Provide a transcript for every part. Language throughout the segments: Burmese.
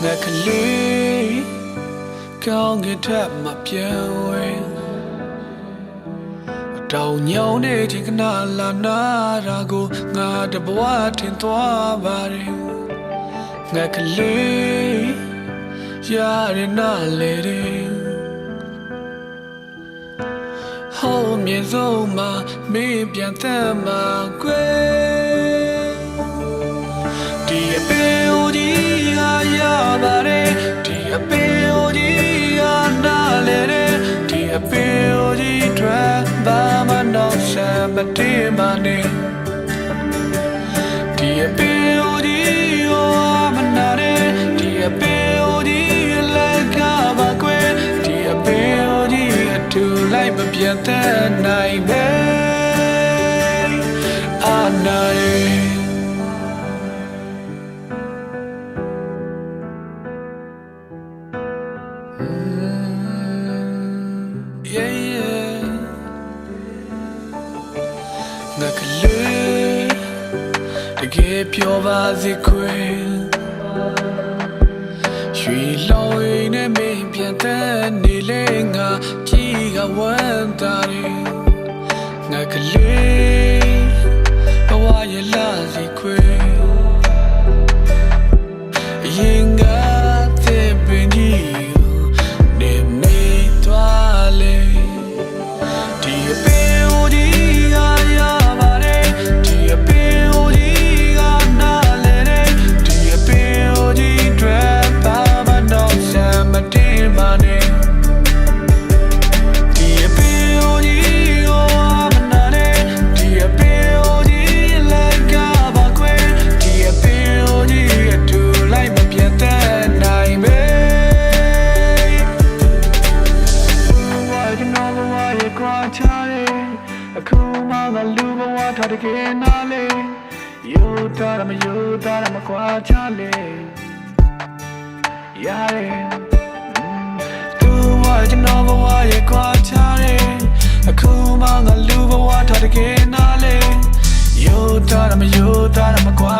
ကလေးကောင်းကင်ထက်မပြောင်းဝဲအတောင်ညောင်းတဲ့ဒီကနာလာနာရာကိုငါတဘဝထင်သွားပါတယ်ငါကလေးရရနာလေတဲ့ဟောမြေဆုံးမှာမင်းပြန်သက်မှာကွယ်ဒီအပေအိုကြီးက မတင်ပါနဲ့ဒီအပေအိုကြီးကိုမနာနဲ့ဒီအပေအိုကြီးလက်ကပါကွယ်ဒီအပေအိုကြီးအထူလိုက်မပြတ်တဲ့နိုင်ပဲအာနာရဲ့ ကလေးတကယ်ပြောပါစေခွေရွှေလောင်ရင်းနဲ့မင်းပြန်တဲ့နေလေငါကြည်ကဝမ်းတာတယ်ငါကလေး ထားတဲ့ကဲနားလေယူတာမယူတာမကွာချလေရတယ်သူဝါကျွန်တော်ဘဝရဲ့ကြွားချတယ်အခုမှငါလူဘဝထားတဲ့ကဲနားလေယူတာမယူတာမကွာ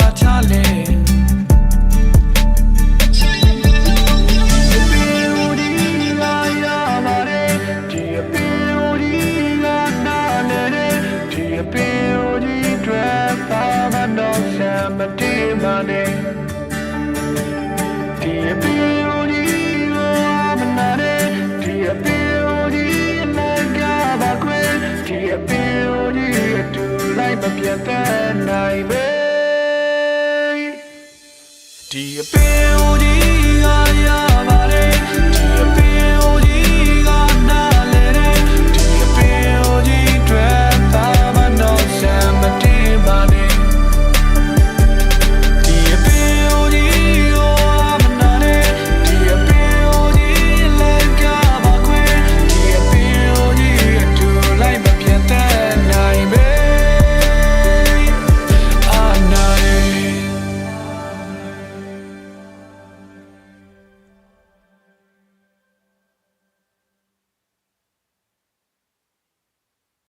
ချလေပြတ်တဲ့နိုင်ပဲဒီအပင်ဦးဒီက